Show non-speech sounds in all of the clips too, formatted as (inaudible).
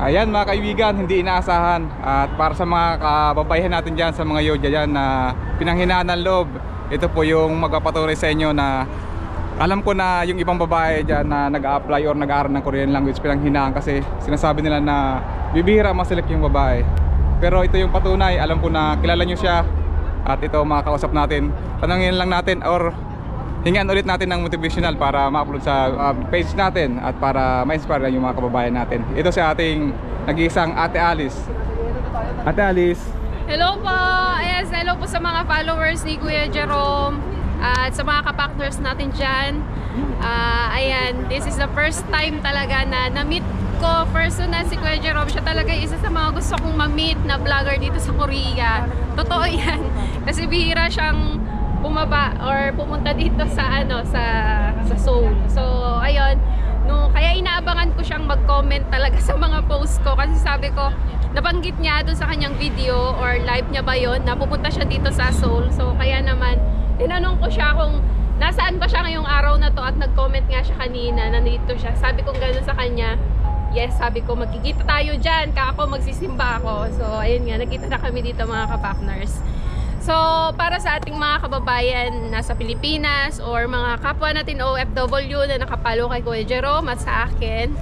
Ayan mga kaibigan, hindi inaasahan. At para sa mga kababayan natin dyan, sa mga yodya dyan na pinanghinaan ng loob, ito po yung magpapatuloy sa inyo na alam ko na yung ibang babae dyan na nag-apply or nag-aaral ng Korean language pinanghinaan kasi sinasabi nila na bibihira maselect yung babae. Pero ito yung patunay, alam ko na kilala nyo siya at ito mga kausap natin. Tanungin lang natin or hingan ulit natin ng motivational para ma-upload sa uh, page natin at para ma-inspire yung mga kababayan natin. Ito si ating nag-iisang Ate Alice. Ate Alice, Hello po! Yes, hello po sa mga followers ni Kuya Jerome at sa mga kapartners natin dyan. Ah, ayan, this is the first time talaga na na-meet ko personal si Kuya Jerome. Siya talaga isa sa mga gusto kong ma-meet na vlogger dito sa Korea. Totoo (laughs) yan. Kasi bihira siyang bumaba or pumunta dito sa ano sa sa Seoul. So, ayun, no, kaya inaabangan ko siyang mag-comment talaga (laughs) sa mga post ko kasi sabi ko, nabanggit niya doon sa kanyang video or live niya ba yon na pupunta siya dito sa Seoul. So, kaya naman, tinanong ko siya kung nasaan ba siya ngayong araw na to at nag-comment nga siya kanina, nandito siya. Sabi ko gano'n sa kanya, yes, sabi ko, magkikita tayo dyan, kako magsisimba ako. So, ayun nga, nakita na kami dito mga kapartners. So, para sa ating mga kababayan nasa Pilipinas or mga kapwa natin OFW na nakapalo kay Kuya Jerome at sa akin,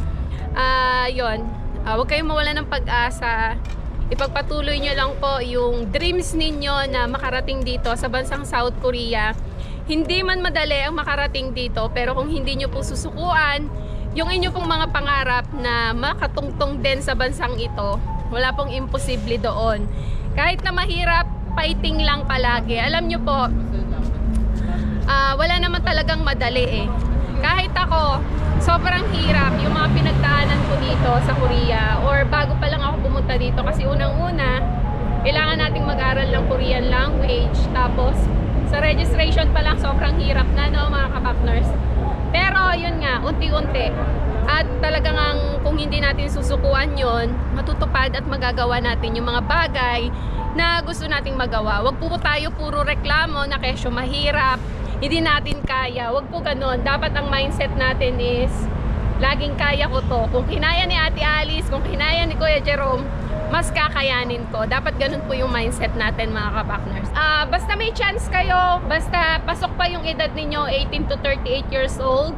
ah yon Ah, huwag kayong mawala ng pag-asa. Ipagpatuloy nyo lang po yung dreams ninyo na makarating dito sa bansang South Korea. Hindi man madali ang makarating dito, pero kung hindi nyo po susukuan, yung inyo pong mga pangarap na makatungtong din sa bansang ito, wala pong imposible doon. Kahit na mahirap, fighting lang palagi. Alam nyo po, ah, wala naman talagang madali eh. Kahit ako, sobrang hirap yung mga pinagdaanan ko dito sa Korea or bago pa lang ako pumunta dito kasi unang-una, kailangan nating mag-aral ng Korean language tapos sa registration pa lang sobrang hirap na no mga kapakners. Pero yun nga, unti-unti. At talagang ang, kung hindi natin susukuan yon matutupad at magagawa natin yung mga bagay na gusto nating magawa. Huwag po tayo puro reklamo na kesyo mahirap, hindi natin kaya. Huwag po ganun. Dapat ang mindset natin is, laging kaya ko to. Kung kinaya ni Ate Alice, kung kinaya ni Kuya Jerome, mas kakayanin ko. Dapat ganun po yung mindset natin mga kapakners. Ah, basta may chance kayo, basta pasok pa yung edad ninyo, 18 to 38 years old,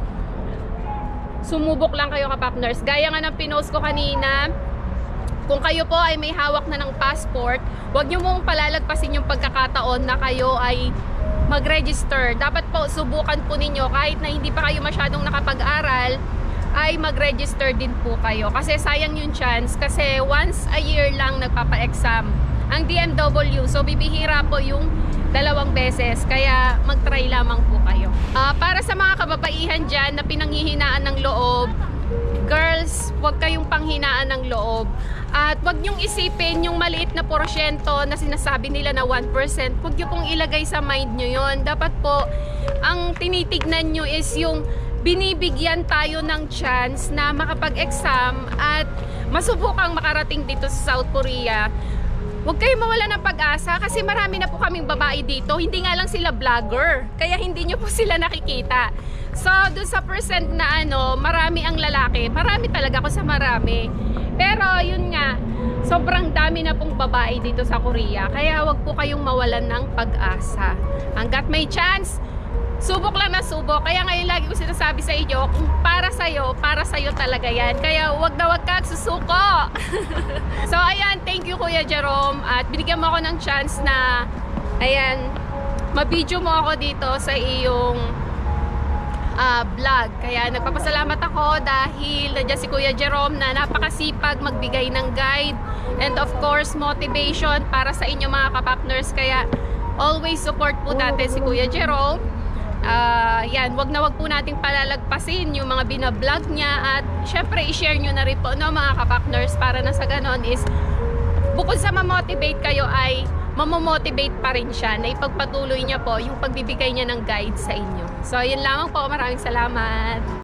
sumubok lang kayo kapakners. Gaya nga ng pinost ko kanina, kung kayo po ay may hawak na ng passport, huwag nyo mong palalagpasin yung pagkakataon na kayo ay mag-register. Dapat po subukan po ninyo kahit na hindi pa kayo masyadong nakapag-aral, ay mag-register din po kayo. Kasi sayang yung chance kasi once a year lang nagpapa-exam ang DMW. So bibihira po yung dalawang beses. Kaya mag-try lamang po kayo. Ah, para sa mga kababaihan dyan na pinanghihinaan ng loob, girls, huwag kayong panghinaan ng loob. At huwag niyong isipin yung maliit na porsyento na sinasabi nila na 1%. Huwag niyo pong ilagay sa mind niyo yon. Dapat po, ang tinitignan niyo is yung binibigyan tayo ng chance na makapag-exam at masubukang makarating dito sa South Korea. Huwag kayong mawala ng pag-asa kasi marami na po kaming babae dito. Hindi nga lang sila vlogger. Kaya hindi nyo po (laughs) sila nakikita. So, dun sa percent na ano, marami ang lalaki. Marami talaga ako sa marami. Pero, yun nga, sobrang dami na pong babae dito sa Korea. Kaya huwag po kayong mawalan ng pag-asa. Hanggat may chance, subok lang na subok. Kaya ngayon lagi ko sinasabi sa inyo, kung para sa'yo, para sa'yo talaga yan. Kaya wag na wag kang susuko. (laughs) so ayan, thank you Kuya Jerome. At binigyan mo ako ng chance na, ayan, mabidyo mo ako dito sa iyong ah, vlog. Kaya nagpapasalamat ako dahil nandiyan si Kuya Jerome na napakasipag magbigay ng guide and of course motivation para sa inyo mga kapakners. Kaya always support po natin si Kuya Jerome. Ah, yan, wag na wag po nating palalagpasin yung mga binablog niya at syempre i-share nyo na rin po no mga kapakners para na sa ganon is bukod sa ma-motivate kayo ay mamomotivate pa rin siya na ipagpatuloy niya po yung pagbibigay niya ng guide sa inyo. So, yun lamang po. Maraming salamat.